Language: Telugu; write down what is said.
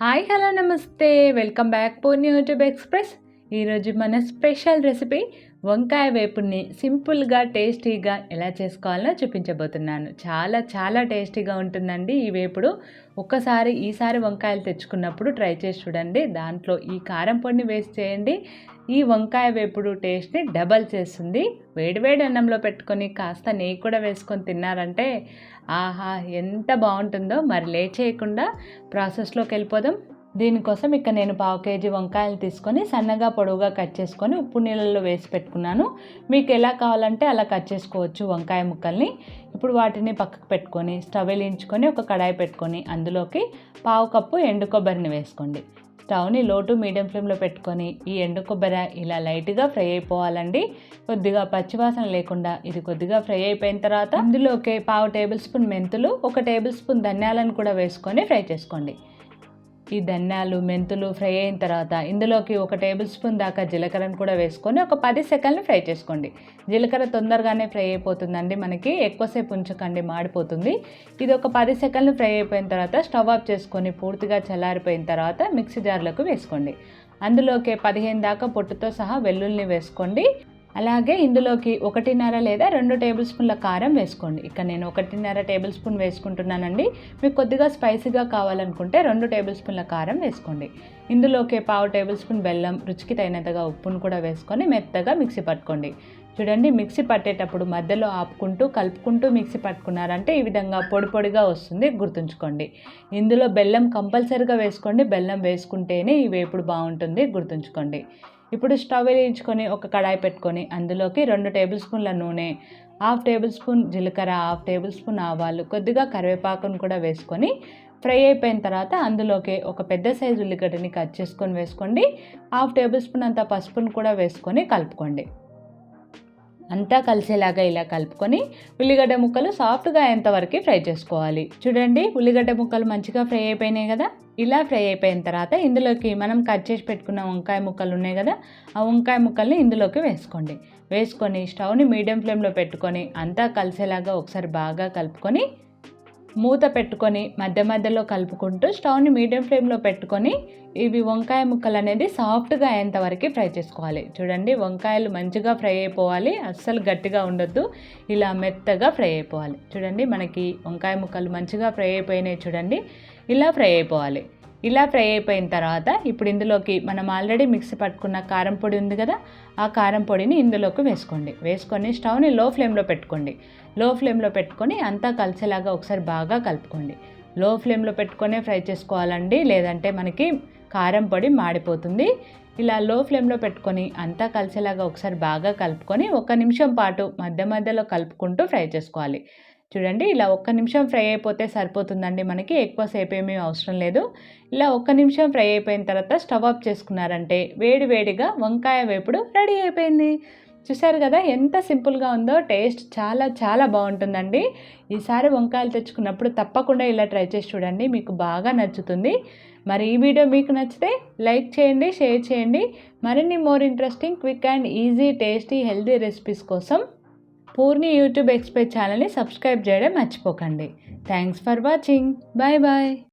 Hi hello namaste. Welcome back Poorni YouTube express. ఈరోజు మన స్పెషల్ రెసిపీ వంకాయ వేపుని సింపుల్గా టేస్టీగా ఎలా చేసుకోవాలో చూపించబోతున్నాను. చాలా చాలా టేస్టీగా ఉంటుందండి ఈ వేపుడు. ఒక్కసారి ఈసారి వంకాయలు తెచ్చుకున్నప్పుడు ట్రై చేసి చూడండి. దాంట్లో ఈ కారం పొడిని వేసి చేయండి. ఈ వంకాయ వేపుడు టేస్ట్ని డబల్ చేస్తుంది. వేడివేడి అన్నంలో పెట్టుకొని కాస్త నెయ్యి కూడా వేసుకొని తిన్నారంటే ఆహా ఎంత బాగుంటుందో. మరి లేట్ చేయకుండా ప్రాసెస్లోకి వెళ్ళిపోదాం. దీనికోసం ఇక్కడ నేను పావు కేజీ వంకాయలు తీసుకొని సన్నగా పొడవుగా కట్ చేసుకొని ఉప్పు నీళ్ళల్లో వేసి పెట్టుకున్నాను. మీకు ఎలా కావాలంటే అలా కట్ చేసుకోవచ్చు వంకాయ ముక్కల్ని. ఇప్పుడు వాటిని పక్కకు పెట్టుకొని స్టవ్ వెలించుకొని ఒక కడాయి పెట్టుకొని అందులోకి పావు కప్పు ఎండు కొబ్బరిని వేసుకోండి. స్టవ్ని లో టు మీడియం ఫ్లేమ్లో పెట్టుకొని ఈ ఎండు కొబ్బరి ఇలా లైట్గా ఫ్రై అయిపోవాలండి. కొద్దిగా పచ్చివాసన లేకుండా ఇది కొద్దిగా ఫ్రై అయిపోయిన తర్వాత అందులోకి పావు టేబుల్ స్పూన్ మెంతులు ఒక టేబుల్ స్పూన్ ధనియాలను కూడా వేసుకొని ఫ్రై చేసుకోండి. ఈ ధనియాలు మెంతులు ఫ్రై అయిన తర్వాత ఇందులోకి ఒక టేబుల్ స్పూన్ దాకా జీలకర్రను కూడా వేసుకొని ఒక పది సెకండ్లు ఫ్రై చేసుకోండి. జీలకర్ర తొందరగానే ఫ్రై అయిపోతుందండి మనకి ఎక్కువసేపు ఉంచకండి మాడిపోతుంది. ఇది ఒక పది సెకండ్లు ఫ్రై అయిపోయిన తర్వాత స్టవ్ ఆఫ్ చేసుకొని పూర్తిగా చల్లారిపోయిన తర్వాత మిక్సీ జార్లకు వేసుకోండి. అందులోకి పదిహేను దాకా పొట్టుతో సహా వెల్లుల్ని వేసుకోండి. అలాగే ఇందులోకి ఒకటిన్నర లేదా రెండు టేబుల్ స్పూన్ల కారం వేసుకోండి. ఇక్కడ నేను ఒకటిన్నర టేబుల్ స్పూన్ వేసుకుంటున్నానండి. మీకు కొద్దిగా స్పైసీగా కావాలనుకుంటే రెండు టేబుల్ స్పూన్ల కారం వేసుకోండి. ఇందులోకి పావు టేబుల్ స్పూన్ బెల్లం రుచికి తగినంతగా ఉప్పును కూడా వేసుకొని మెత్తగా మిక్సీ పట్టుకోండి. చూడండి మిక్సీ పట్టేటప్పుడు మధ్యలో ఆపుకుంటూ కలుపుకుంటూ మిక్సీ పట్టుకున్నారంటే ఈ విధంగా పొడి పొడిగా వస్తుంది గుర్తుంచుకోండి. ఇందులో బెల్లం కంపల్సరిగా వేసుకోండి. బెల్లం వేసుకుంటేనే ఈ వేపుడు బాగుంటుంది గుర్తుంచుకోండి. ఇప్పుడు స్టవ్ వేయించుకొని ఒక కడాయి పెట్టుకొని అందులోకి రెండు టేబుల్ స్పూన్ల నూనె హాఫ్ టేబుల్ స్పూన్ జీలకర్ర హాఫ్ టేబుల్ స్పూన్ ఆవాలు కొద్దిగా కరివేపాకును కూడా వేసుకొని ఫ్రై అయిపోయిన తర్వాత అందులోకి ఒక పెద్ద సైజు ఉల్లిగడ్డని కట్ చేసుకొని వేసుకోండి. హాఫ్ టేబుల్ స్పూన్ అంత పసుపును కూడా వేసుకొని కలుపుకోండి. అంతా కలిసేలాగా ఇలా కలుపుకొని ఉల్లిగడ్డ ముక్కలు సాఫ్ట్గా అయ్యేంతవరకు ఫ్రై చేసుకోవాలి. చూడండి ఉల్లిగడ్డ ముక్కలు మంచిగా ఫ్రై అయిపోయినాయి కదా? ఇలా ఫ్రై అయిపోయిన తర్వాత ఇందులోకి మనం కట్ చేసి పెట్టుకున్న వంకాయ ముక్కలు ఉన్నాయి కదా? ఆ వంకాయ ముక్కల్ని ఇందులోకి వేసుకోండి. వేసుకొని స్టవ్ని మీడియం ఫ్లేమ్లో పెట్టుకొని అంతా కలిసేలాగా ఒకసారి బాగా కలుపుకొని మూత పెట్టుకొని మధ్య మధ్యలో కలుపుకుంటూ స్టవ్ని మీడియం ఫ్లేమ్లో పెట్టుకొని ఇవి వంకాయ ముక్కలు అనేది సాఫ్ట్గా అయ్యేంత వరకు ఫ్రై చేసుకోవాలి. చూడండి వంకాయలు మంచిగా ఫ్రై అయిపోవాలి. అస్సలు గట్టిగా ఉండొద్దు. ఇలా మెత్తగా ఫ్రై అయిపోవాలి. చూడండి మనకి వంకాయ ముక్కలు మంచిగా ఫ్రై అయిపోయినాయి చూడండి. ఇలా ఫ్రై అయిపోవాలి. ఇలా ఫ్రై అయిపోయిన తర్వాత ఇప్పుడు ఇందులోకి మనం ఆల్రెడీ మిక్సీ పట్టుకున్న కారం పొడి ఉంది కదా ఆ కారం పొడిని ఇందులోకి వేసుకోండి. వేసుకొని స్టవ్ని లో ఫ్లేమ్లో పెట్టుకోండి. లో ఫ్లేమ్లో పెట్టుకొని అంతా కలిసేలాగా ఒకసారి బాగా కలుపుకోండి. లో ఫ్లేమ్లో పెట్టుకొనే ఫ్రై చేసుకోవాలండి లేదంటే మనకి కారం పొడి మాడిపోతుంది. ఇలా లో ఫ్లేమ్లో పెట్టుకొని అంతా కలిసేలాగా ఒకసారి బాగా కలుపుకొని ఒక నిమిషం పాటు మధ్య మధ్యలో కలుపుకుంటూ ఫ్రై చేసుకోవాలి. చూడండి ఇలా ఒక్క నిమిషం ఫ్రై అయిపోతే సరిపోతుందండి మనకి. ఎక్కువసేపు ఏమీ అవసరం లేదు. ఇలా ఒక్క నిమిషం ఫ్రై అయిపోయిన తర్వాత స్టవ్ ఆఫ్ చేసుకున్నారంటే వేడి వేడిగా వంకాయ వేపుడు రెడీ అయిపోయింది. చూసారు కదా ఎంత సింపుల్గా ఉందో టేస్ట్ చాలా చాలా బాగుంటుందండి. ఈసారి వంకాయలు తెచ్చుకున్నప్పుడు తప్పకుండా ఇలా ట్రై చేసి చూడండి మీకు బాగా నచ్చుతుంది. మరి ఈ వీడియో మీకు నచ్చితే లైక్ చేయండి షేర్ చేయండి. మరిన్ని more interesting quick and easy tasty healthy recipes కోసం పూర్ణి యూట్యూబ్ ఎక్స్పర్ట్ ఛానల్ని సబ్స్క్రైబ్ చేయడం మర్చిపోకండి. Thanks for watching. Bye bye.